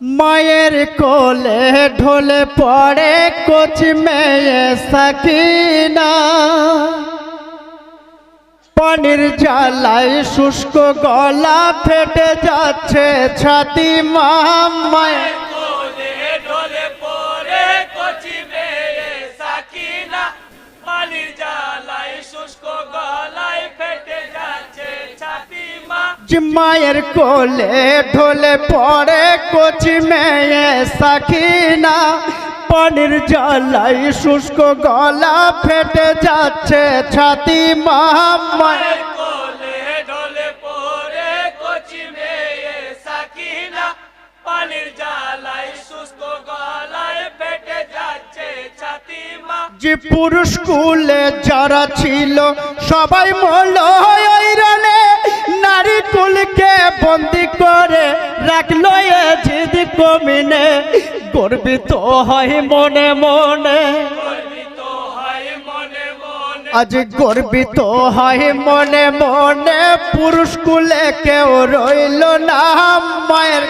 মায়ের কোলে ঢোলে পড়ে কোচ মেয়ে সাকিনা। পানির জ্বালায় শুষ্ক গলা ফেটে যাচ্ছে ছাতি মামায় মায়ের কোলে ঢোলে পড়ে কোচি মেয়ে সাকিনা পানির জ্বালায় শুষ্ক গলা ফেটে যাচ্ছে ছাতি মামায় কোলে ঢলে পড়ে কচি মেয়ে সাকিনা পানির জ্বালায় শুষ্ক গলায় ফেটে যাচ্ছে ছাতি মা। যে পুরুষ কুলে যারা ছিল সবাই মল বন্দি করে রাখল এ কমিনে। গর্বিত হয় মনে মনে। আজ গর্বিত হয় মনে মনে। পুরুষ কুলে কেউ রইল না মায়ের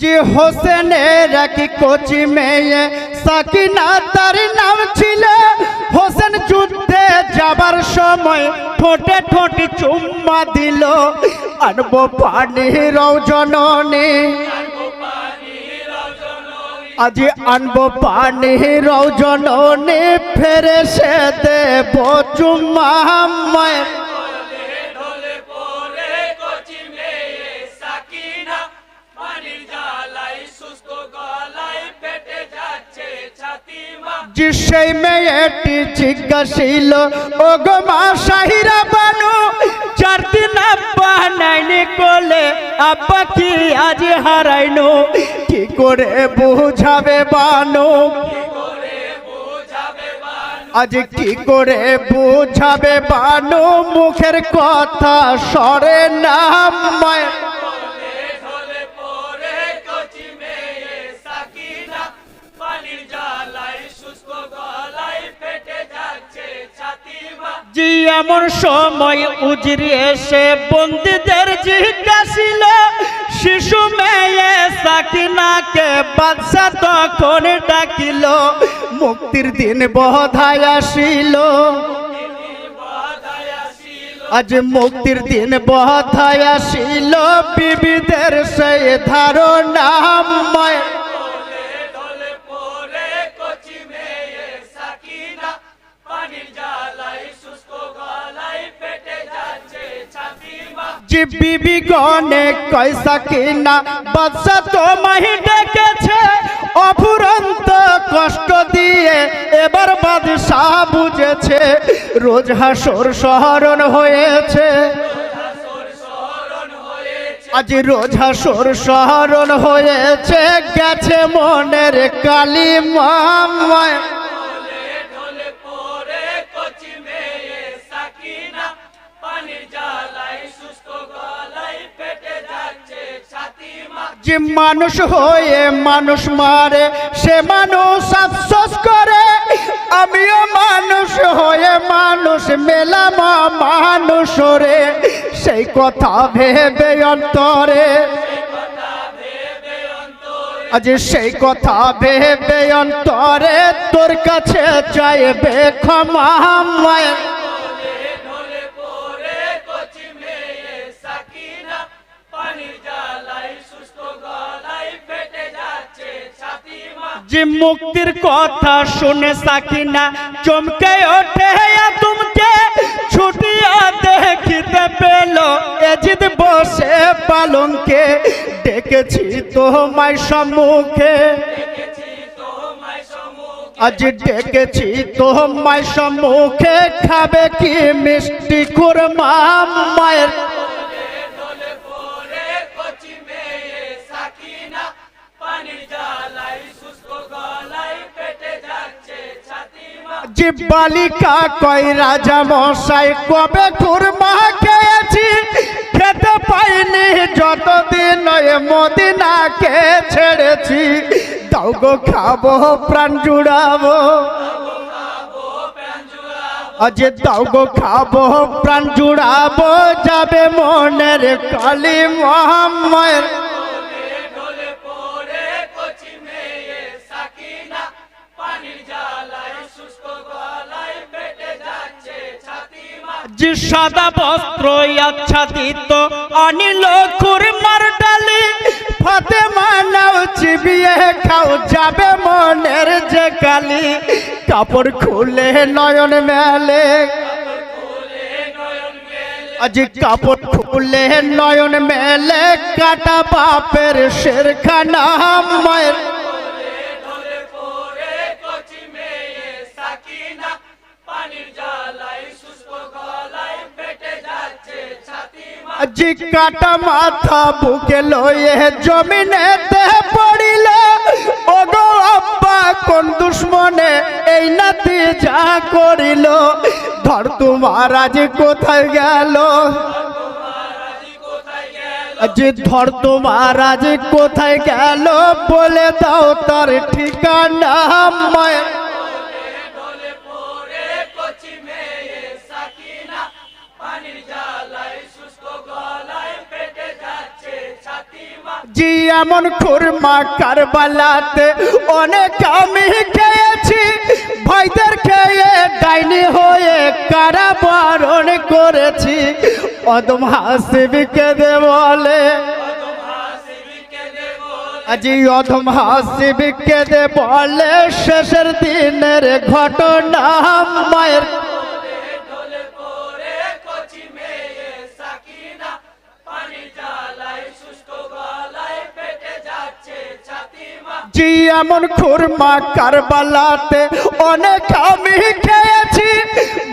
যে হোসেনের কি কোচি মেয়ে, সাকিনা তার নাম ছিল। হোসেন যুদ্ধে যাবার সময় ঠোঁটে ঠোঁটি চুম্মা দিল। আনব পানি রৌজননী আজ আনব পানি রৌজননী ফেরে সে দেব চুম্মা সেই মেয়েটি জিজ্ঞাসিল ও গো মা সাহিরা বানু, চার দিন আব্বা নাইনি কোলে, আব্বা কি আজ হারাইনো? কি করে বুঝাবে বানু? আজ কি করে বুঝাবে বানু? মুখের কথা সরে না মায়ের জি এমন সময় উজরি এসে বন্দীদের জিজ্ঞাসিল, শিশু মেয়ে সাকিনাকে বাদশা তখন ডাকিল, মুক্তির দিন বধায় আসিল। আজ মুক্তির দিন বধায় আসিল, বিবিদের সে ধারণা মায় যে বিবি গনে কয়সা কিনা? বাদশা তোমায় ডেকেছে, অফুরন্ত কষ্ট দিয়ে। এবার বাদশাহ বুঝেছে, রোজ হাসর শহরণ হয়েছে। আজ রোজ হাসর শহরণ হয়েছে, গেছে মনের কালী মামায়। যে মানুষ হয়ে মানুষ মারে, সে মানুষ আফসোস করে। আমিও মানুষ হয়ে মানুষ, মেলাম মানুষ রে। সেই কথা ভেবে অন্তরে। আজ সেই কথা ভেবে অন্তরে, তোর কাছে চাইবে ক্ষমা মায়ের যে মুক্তির কথা শুনে সাকিনা চমকে ওঠে তুমকে ছুটিয়া দেখিতে পেল। এজিদ বসে পালঙ্কে ডেকেছি তোমায় সম্মুখে। আজ ডেকেছি তোমায় সম্মুখে। খাবে কি মিষ্টি কুরমা মায়ের যে কই রাজা মশাই কবে খুরমা খেয়েছি? খেতে পাইনি, যতদিন মদিনাকে ছেড়েছি। তাও গো, খাব, প্রাণ জুড়াবো। আজ তাও গো, খাব, প্রাণ জুড়াবো, যাবে মনের কালী মহামায়ের যে সাদা বস্ত্র আচ্ছাদিত, অনিল খুরমার ডালি। ফতে মানাও চিবিয়ে খাও, যাবে মনের যে কালি কাপড় খুলে নয়ন মেলে। আজ কাপড় খুলে নয়ন মেলে, কাটা বাপের শেরখানা মায়ের জি কাটা মাথা বুকে লয়ে জমিনেতে পড়িল। ওগো আব্বা, কোন দুশ্মনে এই নাতি যা করিল? ধর তোমার আজ কোথায় গেল? যে ধর তোমার আজ কোথায় গেল? বলে দাও তার ঠিকানা মায়ের এমন খুরমা কারবালাতে অনেক আমি খেয়েছি। ভাইদের খেয়ে ডাইনি হয়ে কারাবরণ করেছি। অদম হাসিবিকে দে বলে। আজি অধম হাসিবিকে দে বলে। শেষের দিনের ঘটনা মায়ের জি এমন খুরমা কারবালাতে। অনেক আমি খেয়েছি,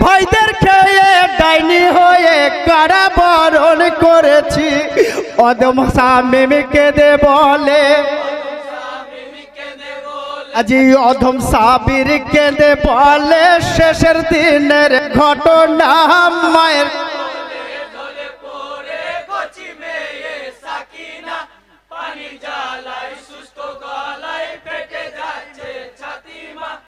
ভাইদের খেয়ে ডাইনি হয়ে কারাবরণ করেছি। অদম স্বামীকে দে বলে, আজি অধম সাবির কেঁদে বলে, শেষের দিনের ঘটনা মায়ের